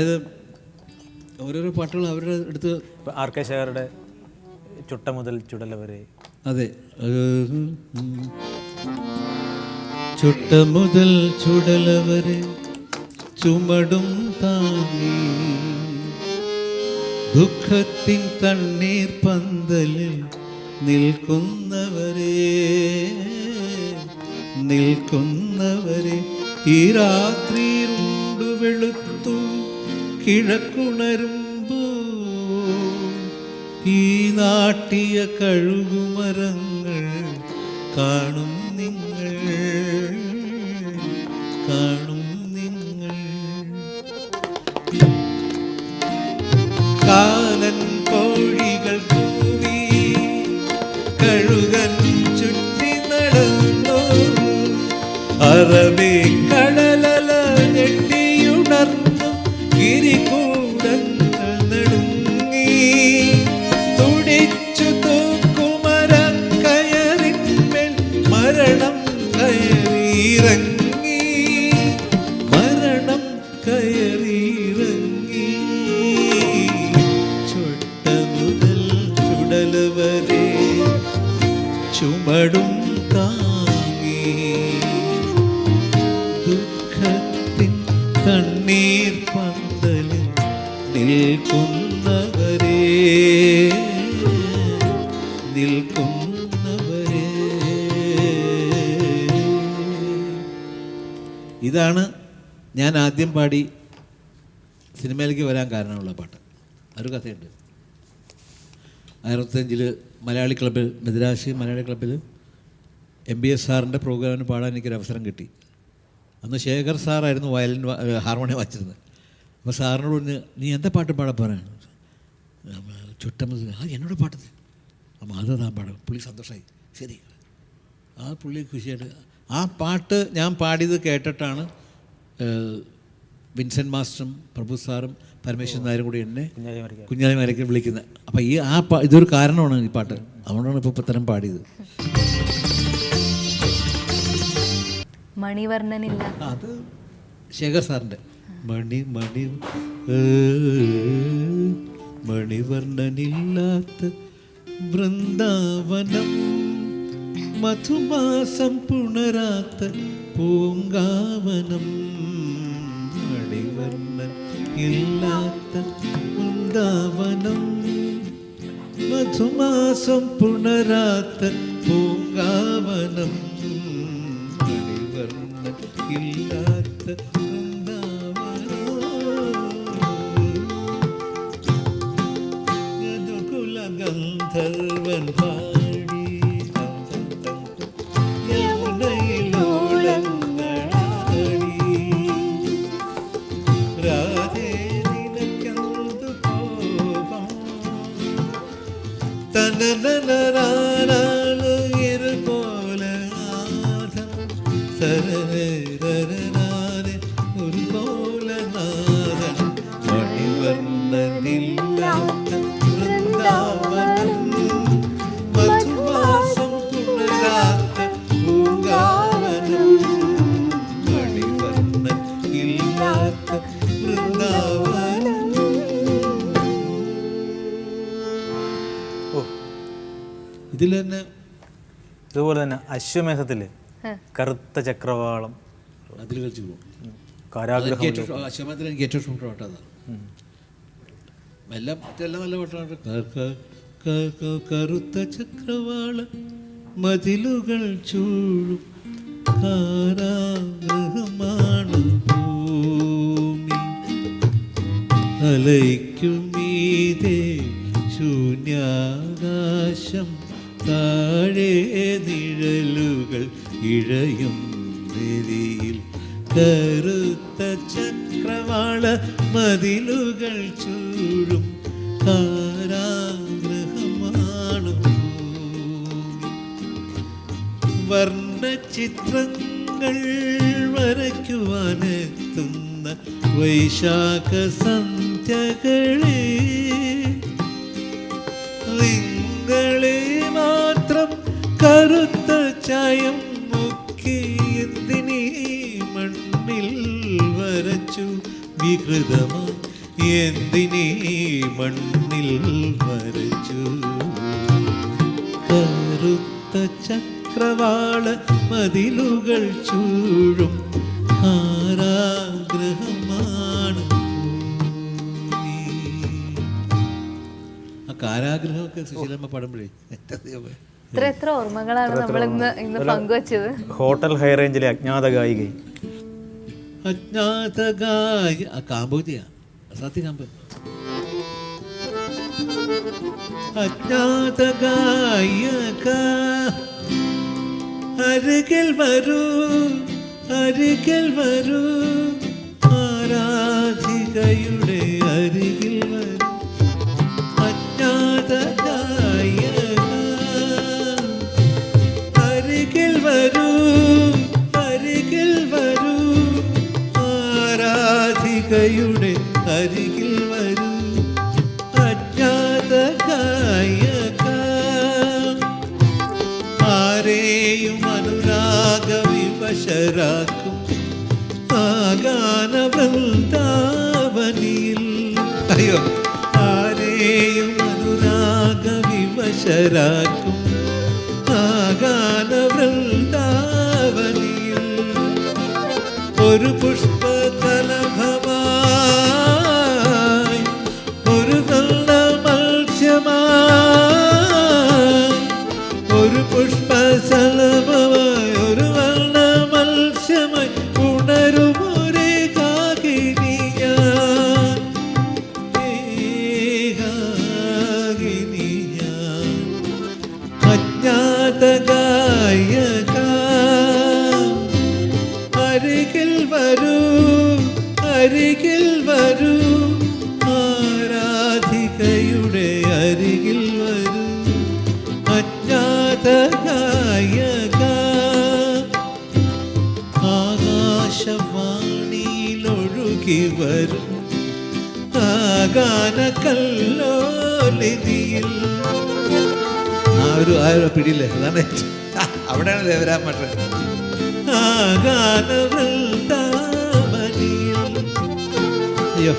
അതായത് ഓരോരോ പാട്ടുകൾ അവരുടെ അടുത്ത് ആർക്കേശകരുടെ ചുട്ട മുതൽ ചുടല വരെ. അതെ ചുട്ട മുതൽ ചുടല വരെ ചുമടും താങ്ങി. ദുഃഖത്തിൻ തണ്ണീർ പന്തലിൽ നിൽക്കുന്നവരെ നിൽക്കുന്നവരെ ഈ രാത്രി കിഴക്കുണരുമ്പോ ഈ നാട്ടിയ കഴുകുമരങ്ങൾ കാണും നിങ്ങൾ കാണും നിങ്ങൾ. കാലൻ കോഴികൾ കൂവി കഴുകൻ ചുറ്റി നടന്നു. അറബി കടലല ഞെട്ടിയുണർന്നു. ഗിരികൂടങ്ങൾ നടുങ്ങി തുടിച്ചു മരണം ഇതാണ് ഞാൻ ആദ്യം പാടി സിനിമയിലേക്ക് വരാൻ കാരണമുള്ള പാട്ട്. ഒരു കഥയുണ്ട്. അറുപത്തഞ്ചിൽ മലയാളി ക്ലബ്ബിൽ മദ്രാശി മലയാളി ക്ലബ്ബിൽ എം ബി എസ് സാറിന്റെ പ്രോഗ്രാമിന് പാടാൻ എനിക്കൊരു അവസരം കിട്ടി. അന്ന് ശേഖർ സാറായിരുന്നു വയലിൻ ഹാർമോണിയം വായിച്ചിരുന്നത് അപ്പോൾ സാറിനോട് പറഞ്ഞ് നീ എന്താ പാട്ട് പാടാൻ പറയാൻ ചുട്ടമ്മ ആ എന്നോട് പാട്ടത് അപ്പം അത് താൻ പാടും. പുള്ളി സന്തോഷമായി ശരി. ആ പുള്ളി ഖുഷിയായിട്ട് ആ പാട്ട് ഞാൻ പാടിയത് കേട്ടിട്ടാണ് വിൻസെന്റ് മാസ്റ്ററും പ്രഭു സാറും പരമേശ്വരൻ നായരും കൂടി എന്നെ കുഞ്ഞാലി മരയ്ക്ക് വിളിക്കുന്നത്. അപ്പം ഈ ആ പാ ഇതൊരു കാരണമാണ് ഈ പാട്ട്. അതുകൊണ്ടാണ് ഇപ്പോൾ തരം പാടിയത്. മണിവർണനില്ല. അത് ശേഖർ സാറിന്റെ മണി മണി മണിവർണനില്ലാത്ത വൃന്ദാവനം മധുമാസം പുണരാത്ത പൂങ്കാവനം മണിവർണൻ ഇല്ലാത്ത വൃന്ദാവനം മധുമാസം പുണരാത്ത പൂങ്കാവനം മണിവർണൻ ഇല്ലാത്ത முதல்வன் பாடி யமுனையிலோலங்களாடி ராதே நினக்கந்து கோபம் தனனரானாலு இரு போல ஆதம் சரணரனாரே ஒரு போல நாதன் மணிவர்ணனில் ഇതിൽ തന്നെ ഇതുപോലെ തന്നെ അശ്വമേധത്തിൽ കറുത്ത ചക്രവാളം. അതിൽ കളിച്ചു പോകും. കാരാഗ്രഹം അശ്വമേധത്തിൽ എനിക്ക് ഏറ്റവും ഇഷ്ടപ്പെട്ട പാട്ടാണ് എല്ലാം മറ്റെല്ലാം നല്ല പാട്ടാണ് കറുത്ത ചക്രവാള മതിലുകൾ ചൂഴും. കാരാഗ്രഹമാണ് ഭൂമി. അലയ്ക്കുമീതേ കറുത്ത ചക്രവാള മതിലുകൾ കാരാഗ്രഹമാണ്. വർണ വർണചിത്രങ്ങൾ വരയ്ക്കുവാനെത്തുന്ന വൈശാഖ സന്ധ്യകളെ നിങ്ങളെ മാത്രം കറുത്ത ചായം വികൃതമാ എന്തിനീ മണ്ണിൽ വരച്ചു? കറുത്ത ചക്രവാള മതിലുകൾ ചൂഴും കാരാഗ്രഹമാണ്. ആ കാരാഗ്രഹമൊക്കെ സുശീലമ്മ പാടുമ്പോഴേ. എന്റെ ഇത്ര എത്ര ഓർമ്മകളാണ് നമ്മൾ ഇന്ന് ഇന്ന് പങ്കുവച്ചത്. ഹോട്ടൽ ഹൈറേഞ്ചിലെ അജ്ഞാത ഗായികയും അജ്ഞാതഗായ ആ കാമ്പോതിയാ സത്യ കാമ്പ് അജ്ഞാതഗായക അരികിൽ വരൂ അരികിൽ വരൂ ആരാധികയുടെ അരികിൽ വരൂ അജ്ഞാതഗായക അരികിൽ വരൂ ആരാധികയുടെ അരികിൽ വരൂ. അജ്ഞാത കായക ആരെയും അനുരാഗ വിവശരാക്കും ആഗാന വൃന്ദാവനിയിൽ അയ്യോ. ആരെയും അനുരാഗ വിവശരാക്കും ആരാധികയുടെ അരികിൽ വരൂ. അജ്ഞാത ഗായക ആകാശവാണിയിലൊഴുകി വരും. ആഗാന കല്ലോലിതിയിൽ ആ ഒരു ആ ഒരു പിടിയില്ലേ? അതാണ് അവിടെയാണ് ദേവരാം മറ്റ ആഗാന വൃന്ദാവനിയിൽ അയ്യോ.